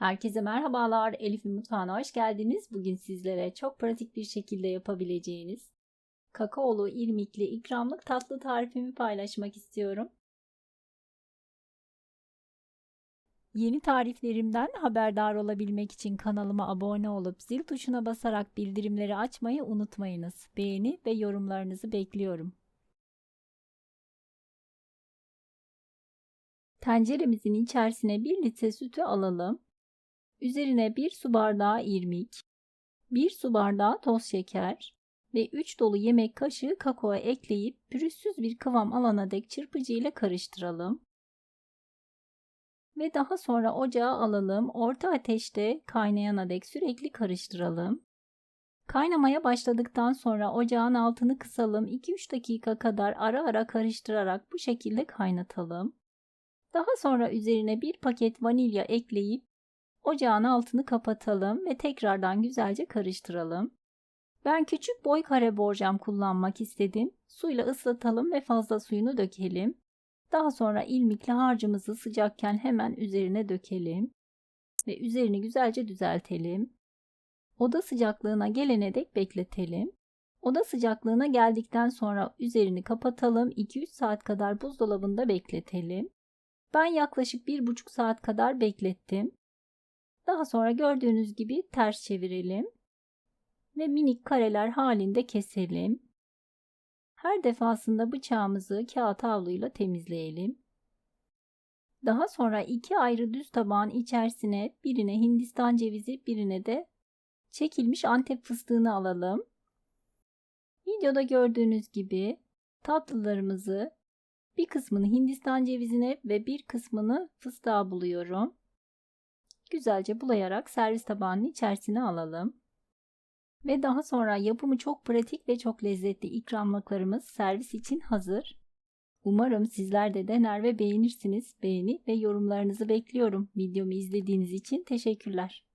Herkese merhabalar. Elif'in mutfağına hoş geldiniz. Bugün sizlere çok pratik bir şekilde yapabileceğiniz kakaolu irmikli ikramlık tatlı tarifimi paylaşmak istiyorum. Yeni tariflerimden haberdar olabilmek için kanalıma abone olup zil tuşuna basarak bildirimleri açmayı unutmayınız. Beğeni ve yorumlarınızı bekliyorum. Tenceremizin içerisine 1 litre sütü alalım. Üzerine 1 su bardağı irmik, 1 su bardağı toz şeker ve 3 dolu yemek kaşığı kakao ekleyip pürüzsüz bir kıvam alana dek çırpıcı ile karıştıralım. Ve daha sonra ocağa alalım. Orta ateşte kaynayana dek sürekli karıştıralım. Kaynamaya başladıktan sonra ocağın altını kısalım. 2-3 dakika kadar ara ara karıştırarak bu şekilde kaynatalım. Daha sonra üzerine bir paket vanilya ekleyip ocağın altını kapatalım ve tekrardan güzelce karıştıralım. Ben küçük boy kare borcam kullanmak istedim. Suyla ıslatalım ve fazla suyunu dökelim. Daha sonra ilmikli harcımızı sıcakken hemen üzerine dökelim ve üzerini güzelce düzeltelim. Oda sıcaklığına gelene dek bekletelim. Oda sıcaklığına geldikten sonra üzerini kapatalım. 2-3 saat kadar buzdolabında bekletelim. Ben yaklaşık 1,5 saat kadar beklettim. Daha sonra gördüğünüz gibi ters çevirelim ve minik kareler halinde keselim. Her defasında bıçağımızı kağıt havluyla temizleyelim. Daha sonra iki ayrı düz tabağın içerisine birine Hindistan cevizi, birine de çekilmiş Antep fıstığını alalım. Videoda gördüğünüz gibi tatlılarımızı bir kısmını Hindistan cevizine ve bir kısmını fıstığa buluyorum. Güzelce bulayarak servis tabağının içerisine alalım. Ve daha sonra yapımı çok pratik ve çok lezzetli ikramlıklarımız servis için hazır. Umarım sizler de dener ve beğenirsiniz. Beğeni ve yorumlarınızı bekliyorum. Videomu izlediğiniz için teşekkürler.